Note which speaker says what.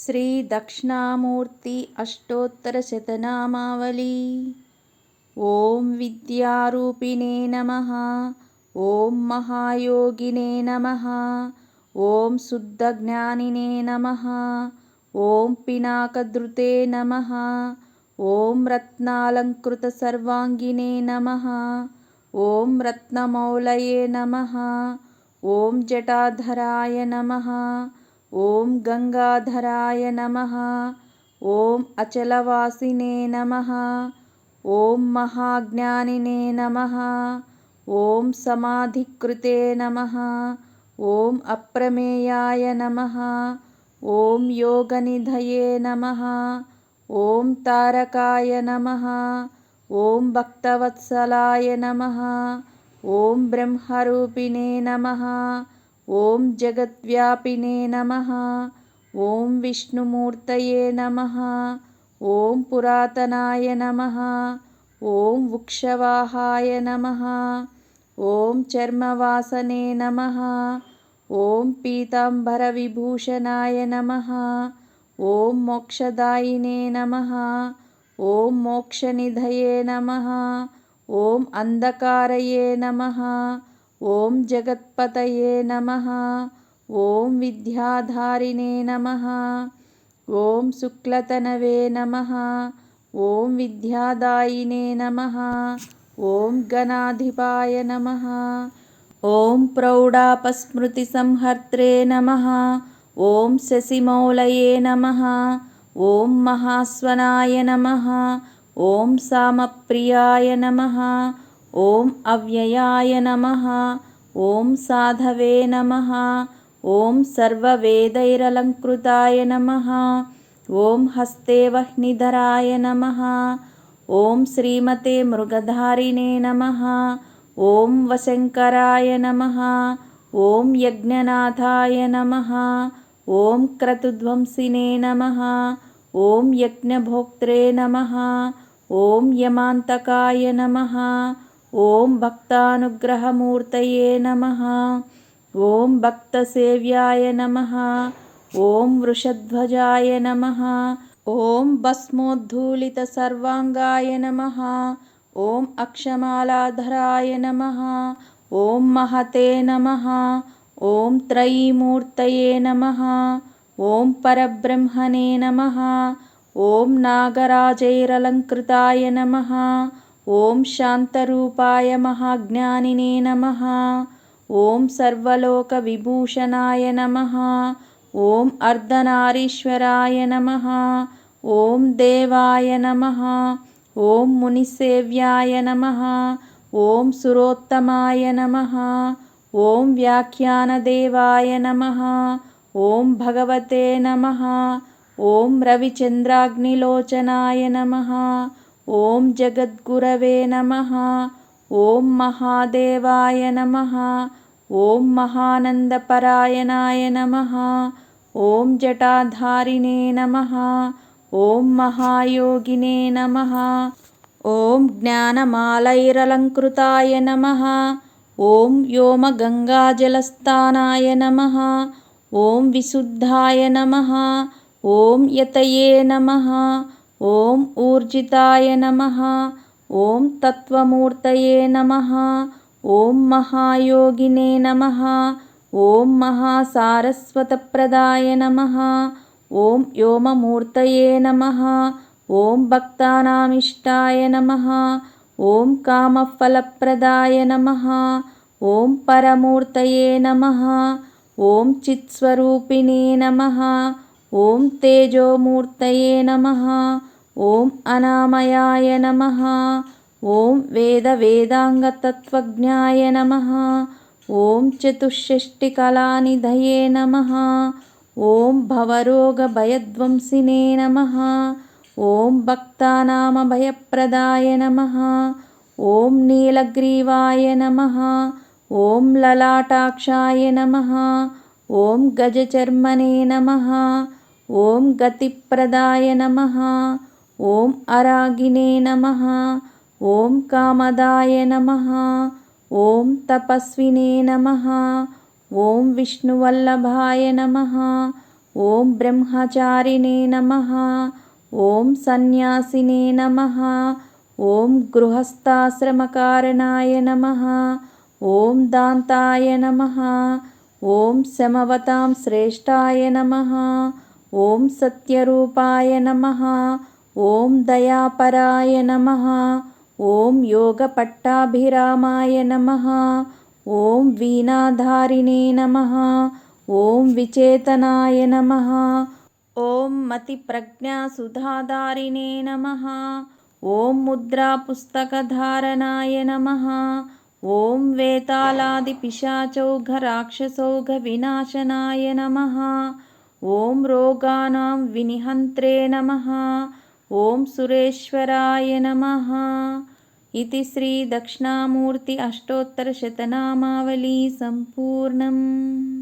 Speaker 1: శ్రీ దక్షిణామూర్తి అష్టోత్తర శతనామావళి. ఓం విద్యారూపిణే నమ ఓం మహాయోగినే నమ ఓం శుద్ధజ్ఞానినే నమ ఓం పినాకధృతే నమ ఓం రత్నాలంకృత సర్వాంగినే నమ ఓం రత్నమౌలయే నమ ఓం జటాధరాయ నమ ఓం గంగాధరాయ నమ. ఓం అచలవాసినే నమ. ఓం మహాజ్ఞానినే నమ. ఓం సమాధికృతే నమ. ఓం అప్రమేయాయ నమ. ఓం యోగనిధయే నమ. ఓం తారకాయ నమ. ఓం భక్తవత్సలాయ నమ. ఓం బ్రహ్మరూపిణే నమ. ఓం జగద్వ్యాపినే నమ. ఓం విష్ణుమూర్తయే నమ. ఓం పురాతనాయ నమ. ఓం వృక్షవాహాయ నమ. ఓం చర్మవాసనే నమ. ఓం పీతాంబరవిభూషణాయ నమ. ఓం మోక్షదాయినే నమ. ఓం మోక్షనిధయే నమ. ఓం అంధకారయే నమ. ఓం జగత్పతయే నమ. ఓం విద్యాధారిణే నమ. ఓం శుక్లతనవే నమ. ఓం విద్యాదాయినే నమ. ఓం గణాధిపాయ నమ. ఓం ప్రౌఢాపస్మృతిసంహర్త్రే నమ. ఓం శశిమౌలయే నమ. ఓం మహాస్వనాయ నమ. ఓం సామప్రియాయ నమ. ఓం అవ్యయాయ నమ. ఓం సాధవే నమ. ఓం సర్వవేదైరలంకృతాయ నమ. ఓం హస్తే వహ్నిధరాయ నమ. ఓం శ్రీమతే మృగధారిణే నమ. ఓం వశంకరాయ నమ. ఓం యజ్ఞనాథాయ నమ. ఓం క్రతుధ్వంసినే నమ. ఓం యజ్ఞభోక్త్రే నమ. ఓం యమాంతకాయ నమ. ఓం భక్తానుగ్రహమూర్తయే నమ. ఓం భక్తసేవ్యాయ నమ. ఓం వృషధ్వజాయ నమ. ఓం భస్మోద్ధూళితసర్వాంగాయ నమ. ఓం అక్షమాలాధరాయ నమ. ఓం మహతే నమ. ఓం త్రయీమూర్తయే నమ. ఓం పరబ్రహ్మణే నమ. ఓం నాగరాజైరలంకృతాయ నమ. ఓం శాంతరూపాయ మహాజ్ఞానినే నమ. ఓం సర్వలోక విభూషణాయ నమ. ఓం అర్ధనారీశ్వరాయ నమ. ఓం దేవాయ నమ. ఓం మునిసేవ్యాయ నమ. ఓం సురోత్తమాయ నమ. ఓం వ్యాఖ్యానదేవాయ నమ. ఓం భగవతే నమ. ఓం రవిచంద్రాగ్నిలోచనాయ నమ. ॐ जगद्गुरवे नमः ॐ महादेवाय नमः ॐ महानन्दपरायणाय नमः ॐ जटाधारिणे नमः ॐ महायोगिने नमः ॐ ज्ञानमालैरलङ्कृताय नमः ॐ व्योमगङ्गाजलस्थानाय नमः ॐ विशुद्धाय नमः ॐ यतये नमः ఓం ఊర్జితాయ నమ ఓం తత్వమూర్తయే నమ ఓం మహాయోగినే నమ ఓం మహాసారస్వతప్రదాయ నమ ఓం వ్యోమమూర్తయే నమ ఓం భక్తానామిష్టాయ నమ ఓం కామఫలప్రదాయ నమ ఓం పరమూర్తయే నమ ఓం చిత్స్వరూపిణే నమ ఓం తేజోమూర్తయే నమ ॐ अनामयाय नमः। ॐ वेदवेदाङ्गतत्त्वज्ञाय नमः। ॐ चतुष्षष्टिकलानिधये नमः। ॐ भवरोगभयध्वंसिने नमः। ॐ भक्तानामभयप्रदाय नमः। ॐ नीलग्रीवाय नमः। ॐ ललाटाक्षाय नमः। ॐ गजचर्मणे नमः। ॐ गतिप्रदाय नमः। ఓం అరాగినే నమ ఓం కామదాయ నమ ఓం తపస్వినే నమ ఓం విష్ణువల్లభాయ నమ ఓం బ్రహ్మచారిణే నమ ఓం సన్యాసినే నమ ఓం గృహస్థాశ్రమకారణాయ నమ ఓం దాంతాయ నమ ఓం శమవతాం శ్రేష్టాయ నమ ఓం సత్యరూపాయ నమ ఓం దయాపరాయ నమ ఓం యోగ పట్టాభిరామాయ నమ ఓం వీణాధారిణే నమ ఓం విచేతనాయ నమ ఓం మతిప్రజ్ఞాసుధాధారిణే నమ ఓం ముద్రాపుస్తకధారణాయ నమ ఓం వేతాళాదిపిశాచౌఘరాక్షసౌఘవినాశనాయ నమ ఓం రోగాణం వినిహంత్రే నమ ॐ सुरेश्वराय नमः। इति श्रीदक्षिणामूर्ति अष्टोत्तरशतनामावली सम्पूर्णम्